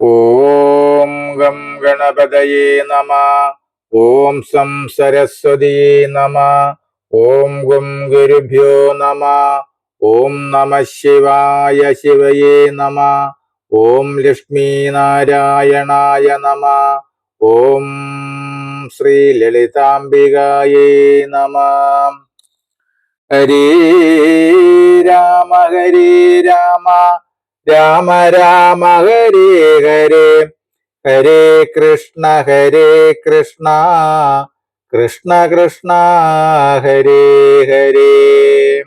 ഓം gum ഗണപതയേ നമ ഓം some സരസ്വതിയേ നമ ഓം ഗും ഗുരുഭ്യോ നമ ഓം നമ ശിവായ ശിവയേ നമ ഓം ലക്ഷ്മീനാരായണായ നമ ഓം ശ്രീ ലളിതാംബികായേ നമ ഹരേ രാമ ഹരേ രാമ രാമ രാമ ഹരേ ഹരേ. ഹരേ കൃഷ്ണ ഹരേ കൃഷ്ണ. കൃഷ്ണ കൃഷ്ണ ഹരേ ഹരേ.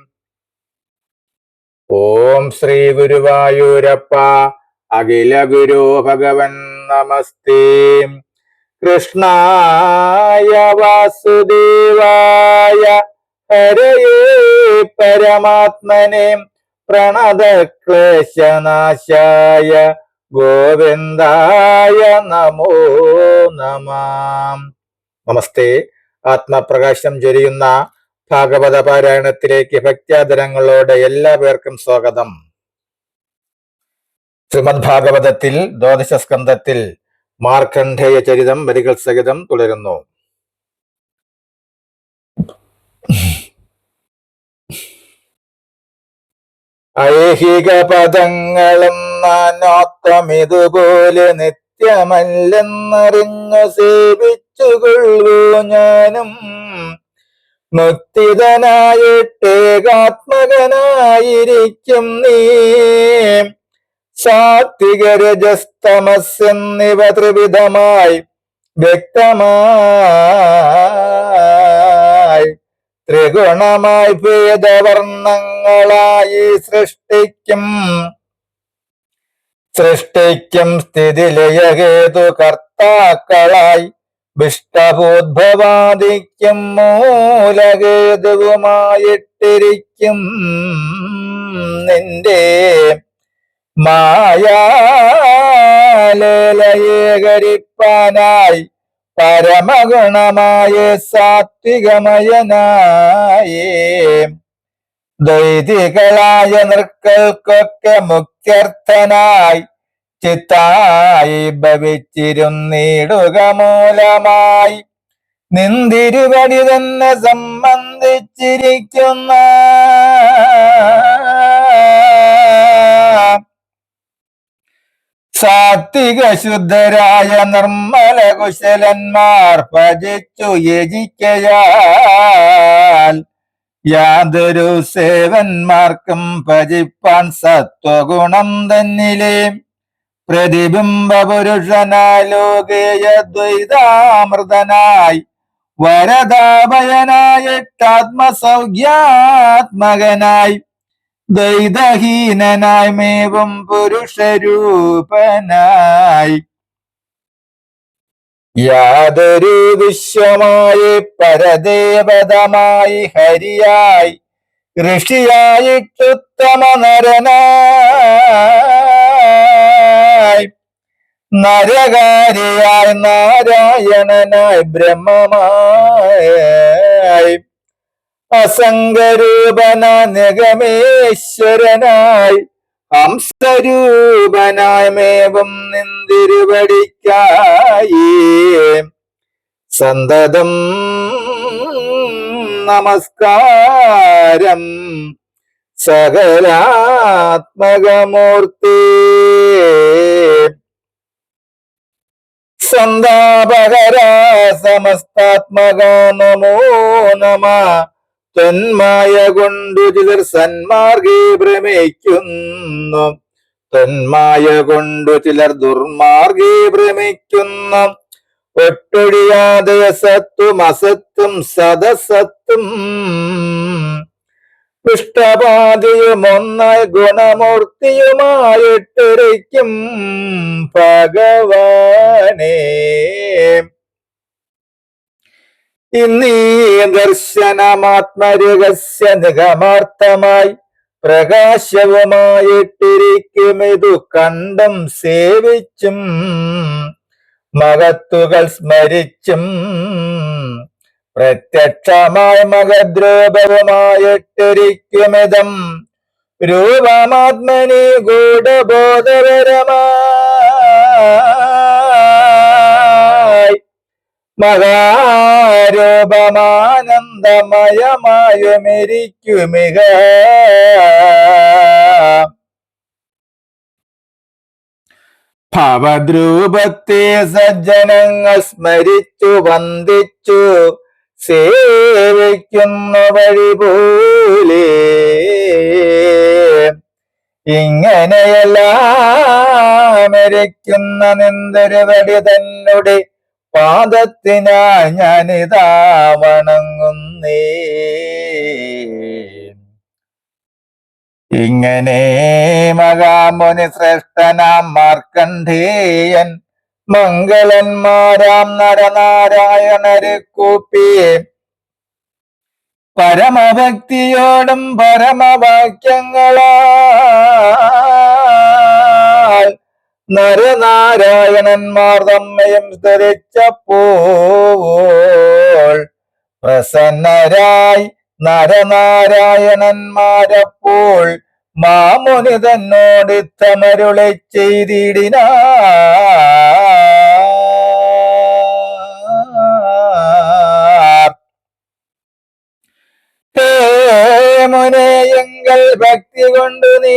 ഓം ശ്രീ ഗുരുവായൂരപ്പ. അഖില ഗുരു ഭഗവൻ നമസ്തേ. കൃഷ്ണായ വാസുദേവായ. ഹരയേ പരമാത്മനെ. പ്രണതക്ലേശനാശായ ഗോവിന്ദായ നമോ നമാം. നമസ്തേ. ആത്മപ്രകാശം ചൊരിയുന്ന ഭാഗവത പാരായണത്തിലേക്ക് ഭക്ത്യാദരങ്ങളോടെ എല്ലാ പേർക്കും സ്വാഗതം. ശ്രീമദ് ഭാഗവതത്തിൽ ദ്വാദശ സ്കന്ധത്തിൽ മാർക്കണ്ഠേയ ചരിതം വരികൾ സഹിതം തുടരുന്നു. ഐഹിക പദങ്ങളും നാനോത്തം ഇതുപോലെ നിത്യമല്ലെന്നറിഞ്ഞു സേവിച്ചുകൊള്ളൂ ഞാനും. മുക്തിതനായിട്ടേകാത്മകനായിരിക്കും നീ. സാത്വികരജസ്തമസ്സെന്നിവ ത്രിവിധമായി വ്യക്തമായി ത്രിഗുണമായി ഭേദവർണങ്ങളായി സൃഷ്ടിക്കും. സൃഷ്ടിക്കും സ്ഥിതിലയഹേതു കർത്താക്കളായി വിഷ്ടഭൂദ്ഭവാദിക്കും മൂലഹേതുവുമായിട്ടിരിക്കും. നിന്റെ മായാലേലയേകരിപ്പാനായി പരമഗുണമായ സാത്വികമയനായേ. ദൈതികളായ നൃക്കൾക്കൊക്കെ മുക്ത്യർത്ഥനായി ചിത്തായി ഭവിച്ചിരുന്നിടുക മൂലമായി നിന്തിരുവടി തന്നെ സംബന്ധിച്ചിരിക്കുന്ന സാത്വിക ശുദ്ധരായ നിർമ്മല കുശലന്മാർ ഭജിച്ചു യജിക്കയാൽ യാതൊരു സേവന്മാർക്കും ഭജിപ്പാൻ സത്വഗുണം തന്നിലെ. പ്രതിബിംബ ലോകേയദ്വൈതാമൃതനായി ദ്വൈതാമൃതനായി വരദാഭയനായിട്ടാത്മസൗഖ്യാത്മകനായി ദ്വൈതഹീനനായി മേവും പുരുഷരൂപനായി. യാതൊരു വിശ്വമായി പരദേവതമായി ഹരിയായി. ഋഷിയായിട്ടുത്തമ നരനായി നരകാരിയായി നാരായണനായി ബ്രഹ്മമായി. അസംഗരൂപന നിഗമേശ്വരനായി. ഹംസരൂപനായമേവം നിന്തിരുപടിക്കായി സന്തതം നമസ്കാരം സകലാത്മകമൂർത്തി. സന്താപകര സമസ്താത്മക നമോ നമ. തന്മായ കൊണ്ടു ചിലർ സന്മാർഗേ ഭ്രമിക്കുന്നു. തന്മായ കൊണ്ടു ചിലർ ദുർമാർഗേ ഭ്രമിക്കുന്നു. ഒട്ടൊഴിയാതെ സത്വം അസത്തും സദസത്തും. ഇഷ്ടപാതിയും ഒന്നായി ഗുണമൂർത്തിയുമായിട്ടിരിക്കും ഭഗവാനേ. ഇന്നീ ദർശനമാത്മരഹസ്യ നിഗമാർത്ഥമായി പ്രകാശവുമായിട്ടിരിക്കും ഇതു കണ്ടും സേവിച്ചും മഹത്തുകൾ സ്മരിച്ചും പ്രത്യക്ഷമായ മഹദ്രൂപവുമായിട്ടിരിക്കുമിതം രൂപമാത്മനി ഗൂഢബോധപരമായി മഹാരൂപമാനന്ദമയമായുമിരിക്കുമിക. ഭവദ്രൂപത്തെ സജ്ജനങ്ങൾ സ്മരിച്ചു വന്ദിച്ചു സേവിക്കുന്നു വഴി പോലെ ഇങ്ങനെയെല്ലാം മരിക്കുന്ന നിന്ദരവടി തന്നെ പാദത്തിനായി ഞാനിതാ വണങ്ങുന്നേ ഇങ്ങനെ മകാമുനി ശ്രേഷ്ഠനാം മാർക്കണ്ഠേയൻ മംഗളന്മാരാം നരനാരായണരെ കൂപ്പിയെ പരമഭക്തിയോടും പരമവാക്യങ്ങളാൽ നരനാരായണന്മാർ തമ്മയും സ്തരിച്ചപ്പോൾ പ്രസന്നരായി നരനാരായണന്മാരപ്പോൾ മാമുനി തന്നോട് തമരുളെ ചെയ്തിടിന മുനെയെങ്കിൽ ഭക്തി കൊണ്ടു നീ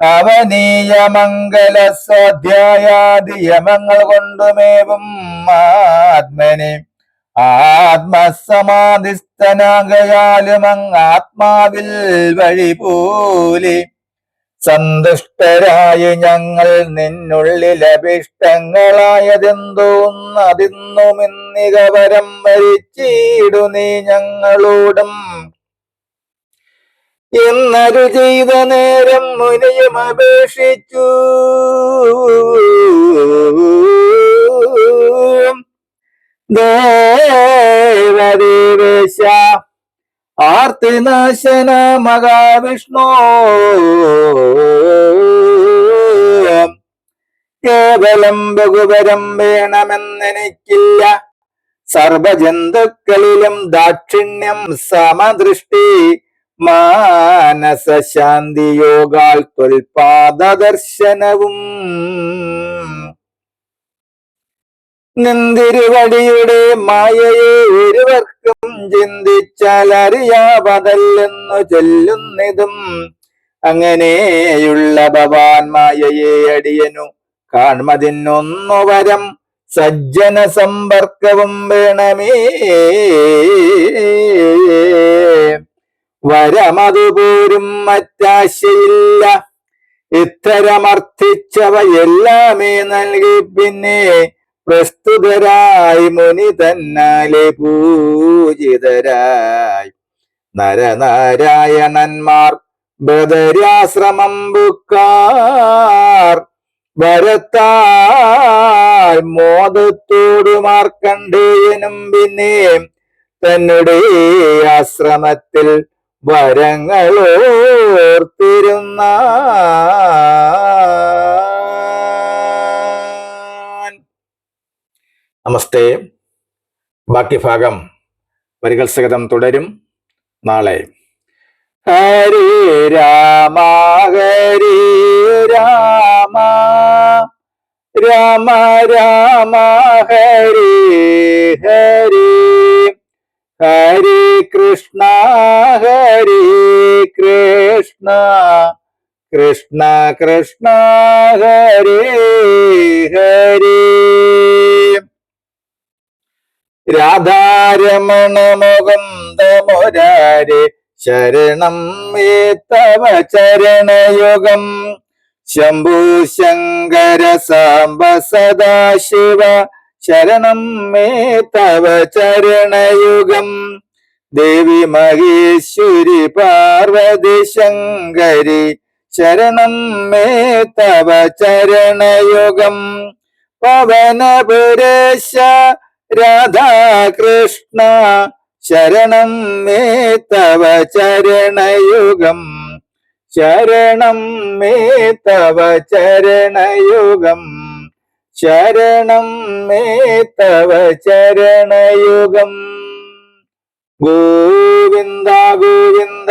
അവനീയ മംഗല സ്വാധ്യായാദിയമങ്ങൾ കൊണ്ടുമേവും ആത്മനെ. ആത്മസമാധിസ്ഥനാകയാലും അങ്ങ് ആത്മാവിൽ വഴി പോലെ സന്തുഷ്ടരായി ഞങ്ങൾ നിന്നുള്ളിൽ അഭിഷ്ടങ്ങളായതെന്തോന്നതിന്നും വരം വരിച്ചിടു നീ ഞങ്ങളോടും. എന്നരു ചെയ്ത നേരം മുനിയും അപേക്ഷിച്ചു. ദേവദേവേശ ആർത്തിനാശന മഹാവിഷ്ണു. കേവലം ബഹുപരം വേണമെന്നെനിക്കില്ല. സർവജന്തുക്കളിലും ദാക്ഷിണ്യം സമദൃഷ്ടി. മാനസശാന്തി യോഗാൽ ത്വൽപാദ ദർശനവും നിന്തിരുവടിയുടെ മായയെ ഇരുവർക്കും ചിന്തിച്ചാൽ അറിയാവതല്ലെന്നു ചൊല്ലുന്നതും അങ്ങനെയുള്ള ഭവാൻ മായയെ അടിയനു കാൺമതിനൊന്നു വരം സജ്ജന സമ്പർക്കവും വേണമേ. വരമതുപോരും മറ്റാശയില്ല ഇത്തരമർത്ഥിച്ചവയെല്ലാമേ നൽകി പിന്നെ പ്രസ്തുതരായി മുനി തന്നാലെ പൂജിതരായി. നരനാരായണന്മാർ ബദരാശ്രമം ബുക്കാർ വരത്താൽ മോദത്തോടു മാർക്കണ്ടേയനും പിന്നെ തന്നെ ആശ്രമത്തിൽ വരങ്ങളോർത്തിരുന്ന നമസ്തേ. ബാക്കി ഭാഗം വരികൾ സഹിതം തുടരും നാളെ. ഹരി രാമ ഹരി രാമ. രാമ രാമ ഹരി ഹരേ. ഹരേ കൃഷ്ണ ഹരി കൃഷ്ണ. കൃഷ്ണ കൃഷ്ണ ഹരി ഹരി. രാധാരമണ മുകുന്ദ മുരാരി ശരണം ഏത്തവ തവ ചരണയുഗം. ശംഭു ശങ്കര സാംബ സദാശിവ ശരണം മേ തവ ചരണയുഗം. ദേവി മഹേശ്വരി പാർവതി ശങ്കരി ശരണം മേ തവ ചരണയുഗം. പവനപുരേശ രാധാകൃഷ്ണ ശരണം മേ തവ ചരണയുഗം. ശരണം മേ തവ ചരണയുഗം. ശരണം മേ തവ ചരണയുഗം. ഗോവിന്ദ ഗോവിന്ദ